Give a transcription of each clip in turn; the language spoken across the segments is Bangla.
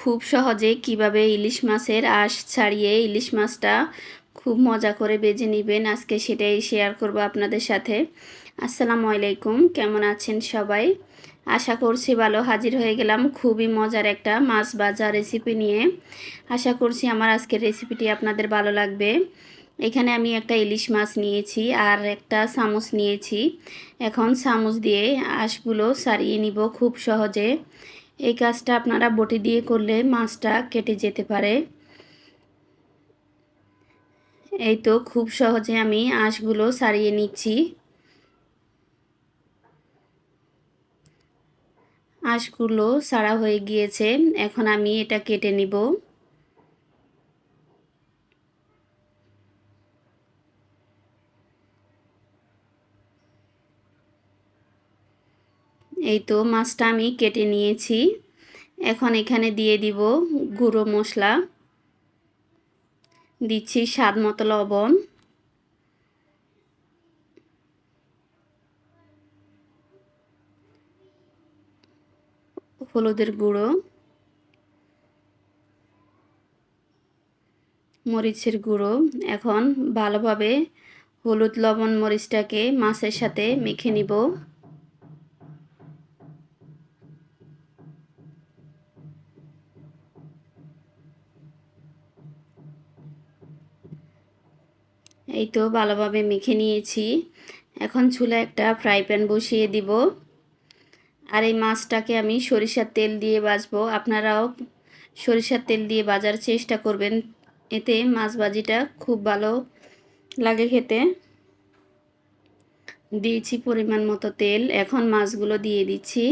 খুব সহজে কীভাবে ইলিশ মাছের আঁশ ছাড়িয়ে ইলিশ মাছটা খুব মজা করে বেজে নেবেন, আজকে সেটাই শেয়ার করব আপনাদের সাথে। আসসালামু আলাইকুম, কেমন আছেন সবাই? আশা করছি ভালো, হাজির হয়ে গেলাম খুবই মজার একটা মাছ ভাজা রেসিপি নিয়ে। আশা করছি আমার আজকের রেসিপিটি আপনাদের ভালো লাগবে। এখানে আমি একটা ইলিশ মাছ নিয়েছি আর একটা চামচ নিয়েছি। এখন চামচ দিয়ে আঁশগুলো সারিয়ে নিব খুব সহজে। এই কাজটা আপনারা বটি দিয়ে করলে মাছটা কেটে যেতে পারে। এই তো খুব সহজে আমি আঁশগুলো সারিয়ে নিচ্ছি। আঁশগুলো সারা হয়ে গিয়েছে, এখন আমি এটা কেটে নিব। এই তো মাছটা আমি কেটে নিয়েছি। এখন এখানে দিয়ে দিব গুঁড়ো মশলা। দিচ্ছি স্বাদ মতো লবণ। হলুদের গুঁড়ো। মরিচের গুঁড়ো। এখন ভালোভাবে হলুদ লবণ মরিচটাকে মাছের সাথে মেখে নিব। এই তো ভালোভাবে মেখে নিয়েছি। এখন চুলা একটা ফ্রাই প্যান বসিয়ে দিব। আর এই মাছটাকে আমি সরিষার তেল দিয়ে বাজবো আপনারাও সরিষার তেল দিয়ে বাজার চেষ্টা করবেন। এতে মাছ ভাজিটা খুব ভালো লাগে খেতে। দিয়েছি পরিমাণ মতো তেল। এখন মাছগুলো দিয়ে দিচ্ছি।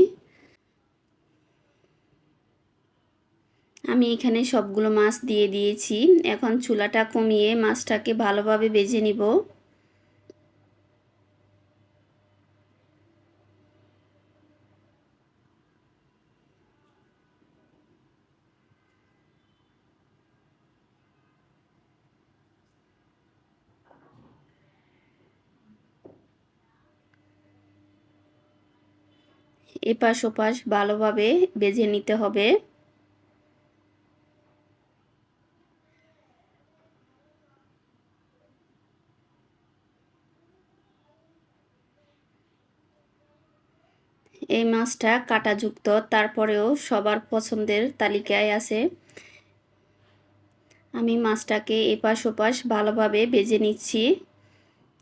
আমি এখানে সবগুলো মাছ দিয়ে দিয়েছি। এখন চুলাটা কমিয়ে মাছটাকে ভালোভাবে বেজে নিব। এপাশ ওপাশ ভালোভাবে বেজে নিতে হবে। এই মাছটা কাটাযুক্ত, তারপরেও সবার পছন্দের তালিকায় আছে। আমি মাছটাকে এপাশ ওপাশ ভালোভাবে বেজে নিচ্ছি।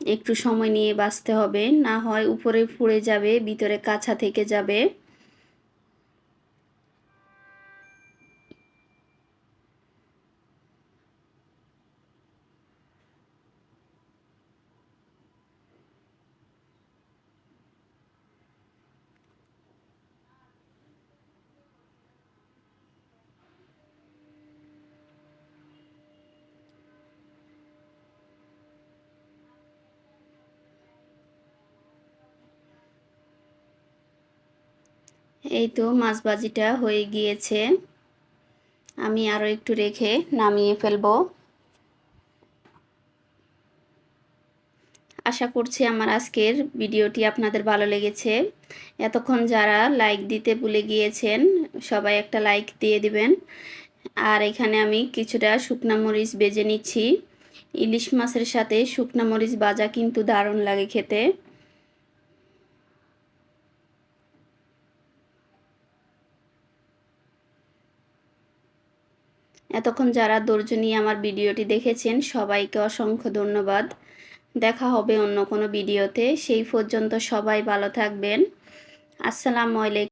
একটু সময় নিয়ে বাঁচতে হবে, না হয় উপরে পুড়ে যাবে, ভিতরে কাঁচা থেকে যাবে। এই তো মাছ ভাজিটা হয়ে গিয়েছে। আমি আরও একটু রেখে নামিয়ে ফেলব। আশা করছি আমার আজকের ভিডিওটি আপনাদের ভালো লেগেছে। এতক্ষণ যারা লাইক দিতে ভুলে গিয়েছেন, সবাই একটা লাইক দিয়ে দিবেন। আর এখানে আমি কিছুটা শুকনা মরিচ বেজে নিচ্ছি। ইলিশ মাছের সাথে শুকনা মরিচ ভাজা কিন্তু দারুণ লাগে খেতে। এতক্ষণ যারা ধৈর্য নিয়ে আমার ভিডিওটি দেখেছেন, সবাইকে অসংখ্য ধন্যবাদ। দেখা হবে অন্য কোনো ভিডিওতে। সেই পর্যন্ত সবাই ভালো থাকবেন। আসসালামু আলাইকুম।